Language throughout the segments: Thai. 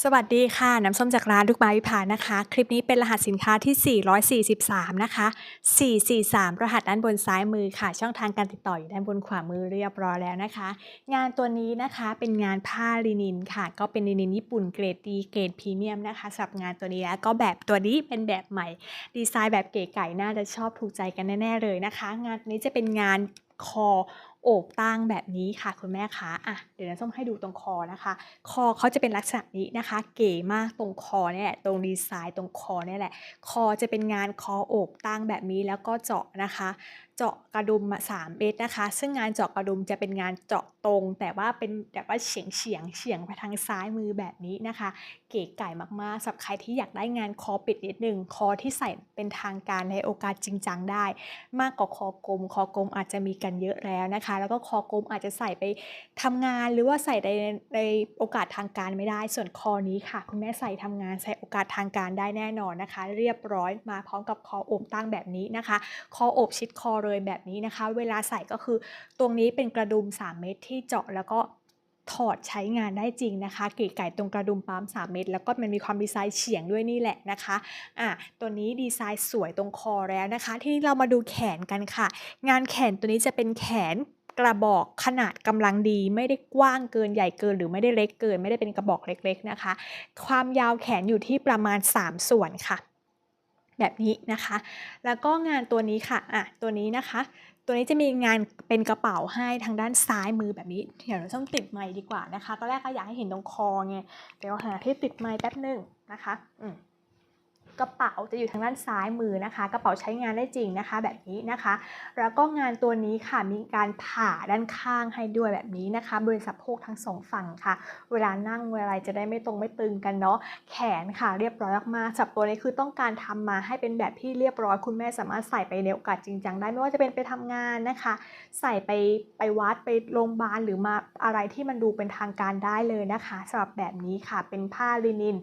สวัสดีค่ะ น้ำส้มจากร้านลูกไม้วิภานะคะ คลิปนี้เป็นรหัสสินค้าที่ 443 นะคะ 443 รหัสด้านบนซ้ายมือค่ะ ช่องทางการติดต่ออยู่ด้านบนขวามือเรียบร้อยแล้วนะคะ งานตัวนี้นะคะเป็นงานผ้าลินินค่ะ ก็เป็นลินินญี่ปุ่นเกรดดีเกรดพรีเมียมนะคะสำหรับงานตัวนี้แล้วก็แบบตัวนี้เป็นแบบใหม่ ดีไซน์แบบเก๋ไก่น่าจะชอบถูกใจกันแน่ๆเลยนะคะ งานนี้จะเป็นงานคอ โอบตั้งแบบนี้ค่ะคุณแม่คะอะเดี๋ยวน้ำส้มให้ดูตรงคอนะคะ คอเขาจะเป็นลักษณะนี้นะคะ เก๋มากตรงคอเนี่ยแหละตรงดีไซน์ตรงคอเนี่ยแหละ คอจะเป็นงานคอโอบตั้งแบบนี้แล้วก็เจาะนะคะ เจาะกระดุมสามเม็ดนะคะ ซึ่งงานเจาะกระดุมจะเป็นงานเจาะตรง แต่ว่าเป็นแบบว่าเฉียงเฉียงเฉียงไปทางซ้ายมือแบบนี้นะคะ เก๋ไก่มากๆสำหรับใครที่อยากได้งานคอปิดนิดนึงคอที่ใส่เป็นทางการในโอกาสจริงจังได้ มากกว่าคอกลม คอกลมอาจจะมีกันเยอะแล้วนะคะ แล้วก็คอกลมอาจจะใส่ไปทำงานหรือว่าใส่ในในโอกาสทางการไม่ได้ ส่วนคอนี้ค่ะ คุณแม่ใส่ทำงานใส่โอกาสทางการได้แน่นอนนะคะ เรียบร้อยมาพร้อมกับคอโอบตั้งแบบนี้นะคะ คอโอบชิดคอเลยแบบนี้นะคะ เวลาใส่ก็คือตรงนี้เป็นกระดุม 3 เม็ดที่เจาะแล้วก็ถอดใช้งานได้จริงนะคะเก๋ไก่ตรงกระดุมปั๊ม3 เม็ดแล้วก็มันมีความดีไซน์เฉียงด้วยนี่แหละนะคะอะตัวนี้ดีไซน์สวยตรงคอแล้วนะคะ ทีนี้เรามาดูแขนกันค่ะ งานแขนตัวนี้จะเป็นแขนกระบอกขนาดกำลังดี ไม่ได้กว้างเกินใหญ่เกินหรือไม่ได้เล็กเกิน ไม่ได้เป็นกระบอกเล็กๆนะคะ ความยาวแขนอยู่ที่ประมาณ 3 ส่วนค่ะ แบบนี้นะคะ แล้วก็งานตัวนี้ค่ะอะตัวนี้นะคะ ตัวนี้จะมีงานเป็นกระเป๋าให้ทางด้านซ้ายมือแบบนี้ เดี๋ยวเราต้องติดไม้ดีกว่านะคะ ตอนแรกก็อยากให้เห็นตรงคอไงเดี๋ยวหาที่ติดไม้แป๊บหนึ่งนะคะ อืม กระเป๋าจะอยู่ทางด้านซ้ายมือนะคะ กระเป๋าใช้งานได้จริงนะคะ แบบนี้นะคะ แล้วก็งานตัวนี้ค่ะมีการผ่าด้านข้างให้ด้วยแบบนี้นะคะบริเวณสะโพกทั้งสองฝั่งค่ะ เวลานั่งเวลาอะไรจะได้ไม่ตรงไม่ตึงกันเนาะแขนค่ะเรียบร้อยมากๆสับตัวนี้คือต้องการทำมาให้เป็นแบบที่เรียบร้อยคุณแม่สามารถใส่ไปในโอกาสจริงจังได้ไม่ว่าจะเป็นไปทำงานนะคะ ใส่ไปไปวัดไปโรงพยาบาลหรือมาอะไรที่มันดูเป็นทางการได้เลยนะคะสำหรับแบบนี้ค่ะเป็นผ้าลินิน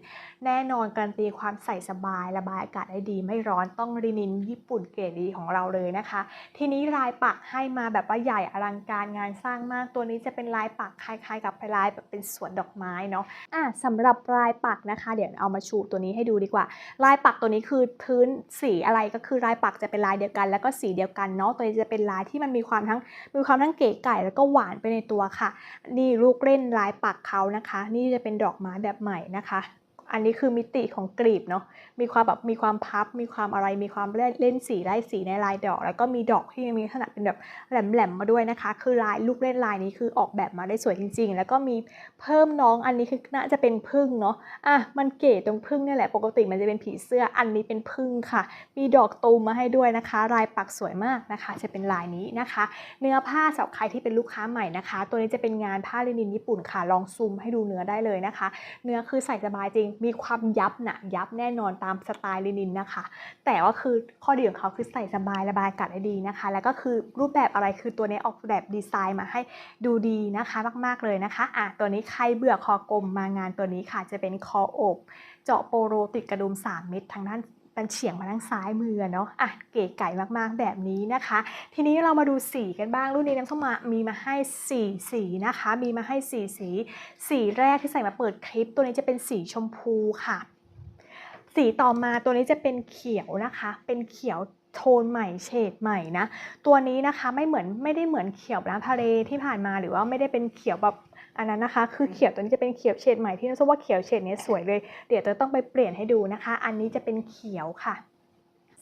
แน่นอนการนตีความใส่สบายายระบายอากาศได้ดีไม่ร้อนต้องลินินญี่ปุ่นเกรดดีของเราเลยนะคะ ทีนี้ลายปักให้มาแบบว่าใหญ่อลังการงานสร้างมาก ตัวนี้จะเป็นลายปักคล้ายๆ กับลายแบบเป็นสวนดอกไม้เนาะอะสำหรับลายปักนะคะ เดี๋ยวเอามาชูตัวนี้ให้ดูดีกว่า ลายปักตัวนี้คือพื้นสีอะไรก็คือลายปักจะเป็นลายเดียวกัน แล้วก็สีเดียวกันเนาะตัวนี้จะเป็นลายที่มันมีความทั้งมีความทั้งเก๋ไก่แล้วก็หวานไปในตัวค่ะ นี่ลูกเล่นลายปักเขานะคะ นี่จะเป็นดอกไม้แบบใหม่นะคะ อันนี้คือมิติของกลีบเนาะ มีความแบบมีความพับ มีความอะไร มีความเล่นสีไล่สีในลายดอก แล้วก็มีดอกที่มีขนาดเป็นแบบแหลมๆมาด้วยนะคะ คือลายลูกเล่นลายนี้คือออกแบบมาได้สวยจริง ๆ แล้วก็มีเพิ่มน้องอันนี้คือน่าจะเป็นพึ่งเนาะ อะมันเก๋ตรงพึ่งนี่แหละ ปกติมันจะเป็นผีเสื้อ อันนี้เป็นพึ่งค่ะ มีดอกตูมมาให้ด้วยนะคะ ลายปักสวยมากนะคะ จะเป็นลายนี้นะคะ เนื้อผ้าสำหรับใครที่เป็นลูกค้าใหม่นะคะ ตัวนี้จะเป็นงานผ้าลินินญี่ปุ่นค่ะ ลองซูมให้ดูเนื้อได้เลยนะคะ เนื้อคือใส่สบายจริงมีความยับหนะยับแน่นอนตามสไตล์ลินินนะคะ แต่ว่าคือข้อดีของเขาคือใส่สบายระบายอากาศได้ดีนะคะ แล้วก็คือรูปแบบอะไรคือตัวนี้ออกแบบดีไซน์มาให้ดูดีนะคะมากๆเลยนะคะอะตัวนี้ใครเบื่อคอกลมมางานตัวนี้ค่ะจะเป็นคอโอบ เจาะโปโรติดกระดุม 3 เม็ดทางด้าน ดันเฉียงมาทางซ้ายมือเนาะอะเก๋ไก่มากๆแบบนี้นะคะ ทีนี้เรามาดูสีกันบ้างรุ่นนี้น้ำส้มมามีมาให้ 4 สีนะคะ มีมาให้ 4 สี สีแรกที่ใส่มาเปิดคลิป ตัวนี้จะเป็นสีชมพูค่ะ สีต่อมาตัวนี้จะเป็นเขียวนะคะ เป็นเขียวโทนใหม่เฉดใหม่นะ ตัวนี้นะคะไม่เหมือนไม่ได้เหมือนเขียวน้ำทะเลที่ผ่านมาหรือว่าไม่ได้เป็นเขียวแบบ อันนั้นนะคะ คือเขียวตัวนี้จะเป็นเขียวเฉดใหม่ที่น้ำส้มว่าเขียวเฉดนี้สวยเลย เดี๋ยวจะต้องไปเปลี่ยนให้ดูนะคะ อันนี้จะเป็นเขียวค่ะ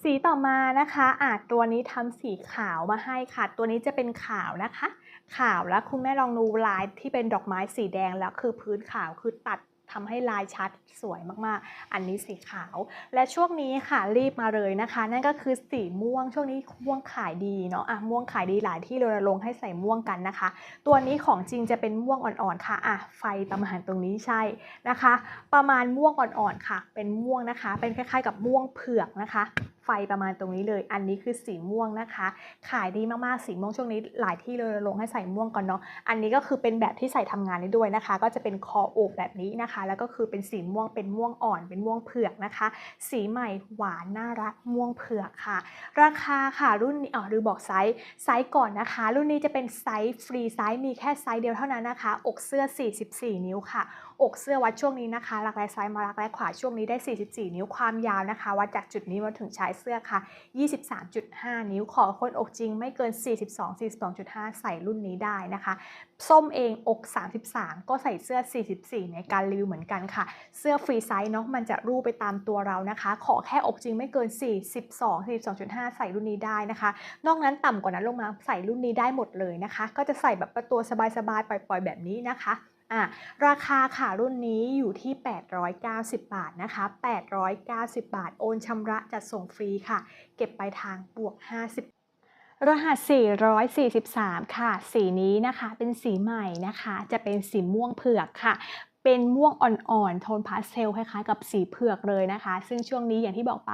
สีต่อมานะคะอาจตัวนี้ทำสีขาวมาให้ค่ะ ตัวนี้จะเป็นขาวนะคะ ขาวแล้วคุณแม่ลองดูลายที่เป็นดอกไม้สีแดงแล้วคือพื้นขาวคือตัด ทำให้ลายชัดสวยมากๆ อันนี้สีขาว และช่วงนี้ค่ะรีบมาเลยนะคะ นั่นก็คือสีม่วงช่วงนี้ม่วงขายดีเนาะอะม่วงขายดีหลายที่รณรงค์ให้ใส่ม่วงกันนะคะ ตัวนี้ของจริงจะเป็นม่วงอ่อนๆค่ะอะไฟประมาณตรงนี้ใช่นะคะ ประมาณม่วงอ่อนๆค่ะ เป็นม่วงนะคะ เป็นคล้ายๆ กับม่วงเผือกนะคะ ไฟประมาณตรงนี้เลย อันนี้คือสีม่วงนะคะ ขายดีมากๆสีม่วงช่วงนี้หลายที่เลยลงให้ใส่ม่วงก่อนเนาะอันนี้ก็คือเป็นแบบที่ใส่ทำงานได้ด้วยนะคะ ก็จะเป็นคออบแบบนี้นะคะ แล้วก็คือเป็นสีม่วงเป็นม่วงอ่อนเป็นม่วงเผือกนะคะ สีใหม่หวานน่ารักม่วงเผือกค่ะ ราคาค่ะรุ่นนี้อ๋อหรือบอกไซส์ไซส์ก่อนนะคะ รุ่นนี้จะเป็นไซส์ฟรีไซส์มีแค่ไซส์เดียวเท่านั้นนะคะ อกเสื้อ 44 นิ้วค่ะ อกเสื้อวัดช่วงนี้นะคะหลักแร้ซ้ายมาหลักแร้ขวาช่วงนี้ได้ 44 นิ้วความยาวนะคะ วัดจากจุดนี้มาถึงชายเสื้อค่ะ 23.5 นิ้วขอคนอกจริงไม่เกิน 42 42.5 ใส่รุ่นนี้ได้นะคะ ส้มเองอก 33 ก็ใส่เสื้อ 44 ในการรีวิวเหมือนกันค่ะ เสื้อฟรีไซส์เนาะมันจะรูปไปตามตัวเรานะคะ ขอแค่อกจริงไม่เกิน 42 42.5 ใส่รุ่นนี้ได้นะคะ นอกนั้นต่ำกว่านั้นลงมาใส่รุ่นนี้ได้หมดเลยนะคะ ก็จะใส่แบบตัวสบายๆปล่อย ๆ แบบนี้นะคะ อะราคาค่ะรุ่นนี้อยู่ที่ 890 บาทนะคะ 890 บาท โอนชำระจัดส่งฟรีค่ะ เก็บไปทางบวก 50รหัส 443 ค่ะ สีนี้นะคะ เป็นสีใหม่นะคะ จะเป็นสีม่วงเผือกค่ะ เป็นม่วงอ่อนๆ โทนพาสเทลคล้ายๆกับสีเผือกเลยนะคะ ซึ่งช่วงนี้อย่างที่บอกไป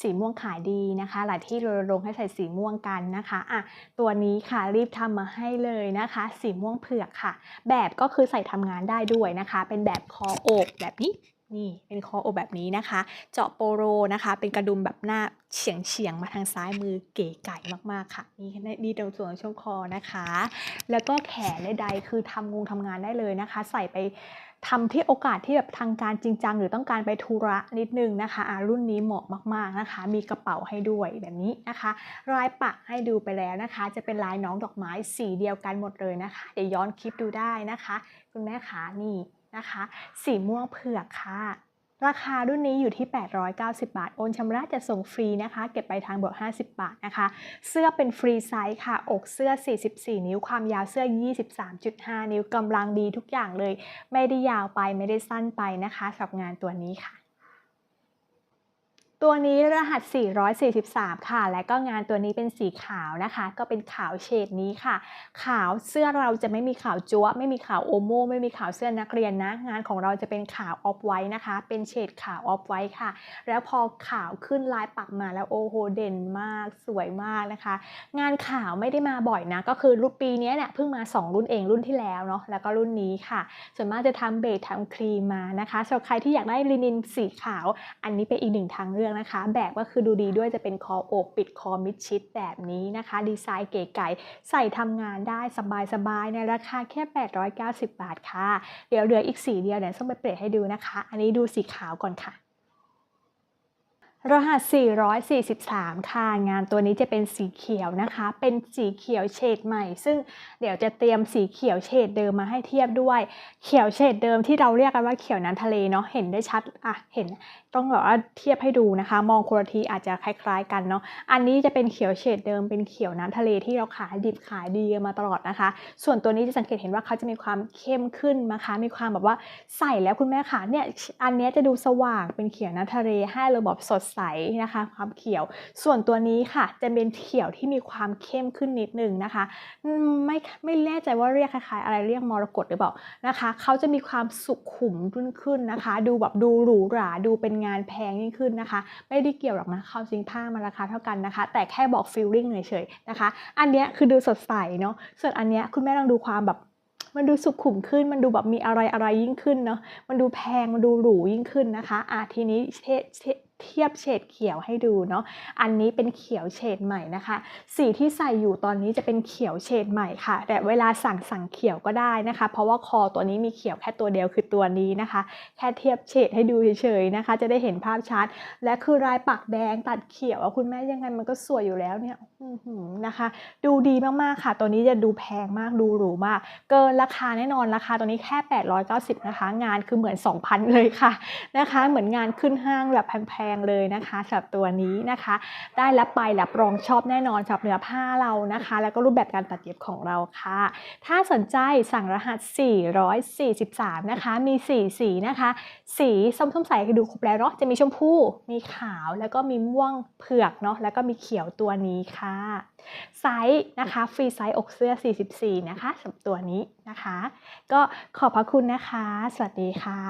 สีม่วงขายดีนะคะ หลายที่รณรงค์ให้ใส่สีม่วงกันนะคะอะตัวนี้ค่ะรีบทำมาให้เลยนะคะ สีม่วงเผือกค่ะ แบบก็คือใส่ทำงานได้ด้วยนะคะ เป็นแบบคออกแบบนี้นี่เป็นคอโอบแบบนี้นะคะ เจาะโปโรนะคะ เป็นกระดุมแบบหน้าเฉียงเฉียงๆมาทางซ้ายมือเก๋ไก่มากๆค่ะนี่ดีตรงส่วนของช่วงคอนะคะ แล้วก็แขนใดๆคือทำงงทำงานได้เลยนะคะ ใส่ไป ทำที่โอกาสที่แบบทางการจริงจังหรือต้องการไปธุระนิดนึงนะคะรุ่นนี้เหมาะมากๆนะคะ มีกระเป๋าให้ด้วยแบบนี้นะคะ ลายปักให้ดูไปแล้วนะคะ จะเป็นลายน้องดอกไม้สีเดียวกันหมดเลยนะคะ เดี๋ยวย้อนคลิปดูได้นะคะ คุณแม่ขานี่นะคะ สีม่วงเผือกค่ะ ราคารุ่นนี้อยู่ที่ 890 บาท โอนชำระจะส่งฟรีนะคะ เก็บไปทางบวก 50 บาทนะคะ เสื้อเป็นฟรีไซส์ค่ะ อกเสื้อ 44 นิ้ว ความยาวเสื้อ 23.5 นิ้วกำลังดีทุกอย่างเลย ไม่ได้ยาวไปไม่ได้สั้นไปนะคะสำหรับงานตัวนี้ค่ะ ตัวนี้รหัส 443 ค่ะ และก็งานตัวนี้เป็นสีขาวนะคะ ก็เป็นขาวเฉดนี้ค่ะ ขาวเสื้อเราจะไม่มีขาวจั๊วไม่มีขาวโอโมไม่มีขาวเสื้อนักเรียนนะ งานของเราจะเป็นขาวออฟไว้นะคะ เป็นเฉดขาวออฟไว้ค่ะ แล้วพอขาวขึ้นลายปักมาแล้วโอ้โหเด่นมากสวยมากนะคะ งานขาวไม่ได้มาบ่อยนะ ก็คือรุ่นปีนี้เนี่ยเพิ่งมา 2 รุ่นเองรุ่นที่แล้วเนาะแล้วก็รุ่นนี้ค่ะ ส่วนมากจะทำเบสทำครีมมานะคะสำหรับใครที่อยากได้ลินินสีขาว อันนี้เป็นอีกหนึ่งทางเลือกนะคะ แบบก็คือดูดีด้วยจะเป็นคอโอกปิดคอมิดชิดแบบนี้นะคะ ดีไซน์เก๋ไก่ใส่ทำงานได้สบายๆในราคาแค่ 890 บาทค่ะ เดี๋ยวเหลืออีกสีเดียวเดี๋ยวต้องไปเปลี่ยนให้ดูนะคะ อันนี้ดูสีขาวก่อนค่ะรหัส 443 ค่ะ งานตัวนี้จะเป็นสีเขียวนะคะ เป็นสีเขียวเฉดใหม่ ซึ่งเดี๋ยวจะเตรียมสีเขียวเฉดเดิมมาให้เทียบด้วย เขียวเฉดเดิมที่เราเรียกกันว่าเขียวน้ำทะเลเนาะ เห็นได้ชัด อะ เห็น ต้องแบบว่าเทียบให้ดูนะคะ มองคนละทีอาจจะคล้ายๆ กันเนาะอันนี้จะเป็นเขียวเฉดเดิมเป็นเขียวน้ำทะเลที่เราขายดิบขายดีมาตลอดนะคะ ส่วนตัวนี้จะสังเกตเห็นว่าเขาจะมีความเข้มขึ้นนะคะ มีความแบบว่าใส่แล้วคุณแม่ค่ะเนี่ยอันนี้จะดูสว่างเป็นเขียวน้ำทะเลให้เราแบบสดใสนะคะ ความเขียว ส่วนตัวนี้ค่ะ จะเป็นเขียวที่มีความเข้มขึ้นนิดนึงนะคะไม่ไม่แน่ใจว่าเรียกคล้ายๆ อะไรเรียกมรกตหรือเปล่านะคะเขาจะมีความสุขุมขึ้นขึ้นนะคะ ดูแบบดูหรูหราดูเป็นงานแพงยิ่งขึ้นนะคะ ไม่ได้เกี่ยวหรอกนะความจริงผ้ามันราคาเท่ากันนะคะ แต่แค่บอกฟีลลิ่งเฉยๆนะคะ อันเนี้ยคือดูสดใสเนาะส่วนอันเนี้ยคุณแม่ลองดูความแบบมันดูสุขุมขึ้น มันดูแบบมีอะไรอะไรยิ่งขึ้นเนาะ มันดูแพง มันดูหรูยิ่งขึ้นนะคะ อะทีนี้เท เทียบเฉดเขียวให้ดูเนาะ อันนี้เป็นเขียวเฉดใหม่นะคะ สีที่ใส่อยู่ตอนนี้จะเป็นเขียวเฉดใหม่ค่ะ แต่เวลาสั่งสั่งเขียวก็ได้นะคะ เพราะว่าคอตัวนี้มีเขียวแค่ตัวเดียวคือตัวนี้นะคะ แค่เทียบเฉดให้ดูเฉยๆนะคะ จะได้เห็นภาพชัด และคือลายปักแดงตัดเขียวอะคุณแม่ยังไงมันก็สวยอยู่แล้วเนี่ยนะคะ ดูดีมากๆค่ะ ตัวนี้จะดูแพงมากดูหรูมาก เกินราคาแน่นอนราคาตัวนี้แค่ 890 นะคะ งานคือเหมือน 2,000 เลยค่ะนะคะ เหมือนงานขึ้นห้างแบบแพงๆเลยนะคะสำหรับตัวนี้นะคะ ได้รับไปรับรองชอบแน่นอนสำหรับเนื้อผ้าเรานะคะ แล้วก็รูปแบบการตัดเย็บของเราค่ะ ถ้าสนใจสั่งรหัส 443 นะคะ มี 4 สีนะคะ สีส้มๆใสคือดูครบแล้วเนาะจะมีชมพู มีขาวแล้วก็มีม่วงเผือกเนาะแล้วก็มีเขียวตัวนี้ค่ะไซส์นะคะฟรีไซส์อกเสื้อ 44 นะคะสำหรับตัวนี้นะคะ ก็ขอบพระคุณนะคะ สวัสดีค่ะ